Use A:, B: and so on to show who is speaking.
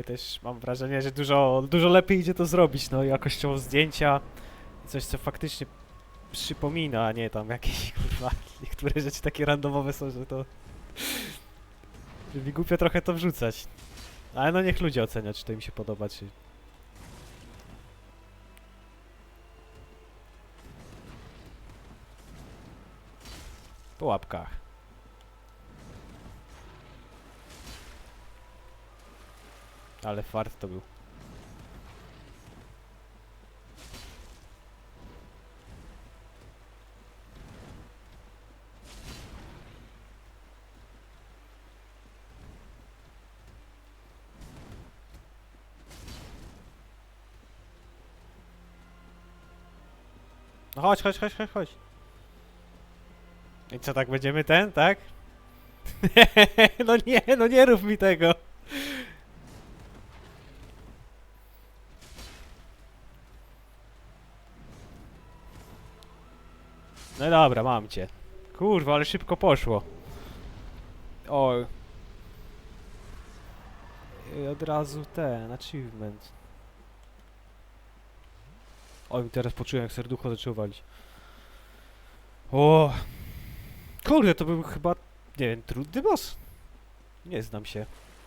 A: I też mam wrażenie, że dużo, dużo lepiej idzie to zrobić, no jakością zdjęcia, coś co faktycznie przypomina, a nie tam jakieś kurwa, niektóre rzeczy takie randomowe są, że to... że mi głupio trochę to wrzucać. Ale no niech ludzie ocenią, czy to im się podoba, czy... Po łapkach. Ale fart to był. No chodź, chodź, chodź, chodź, chodź. I co, tak będziemy ten, tak? no nie, no nie rób mi tego. No dobra, mam cię. Kurwa, ale szybko poszło. O. I od razu ten, achievement. Oj, teraz poczułem jak serducho zaczęło walić. O. Kurde, to był chyba, nie wiem, trudny boss. Nie znam się.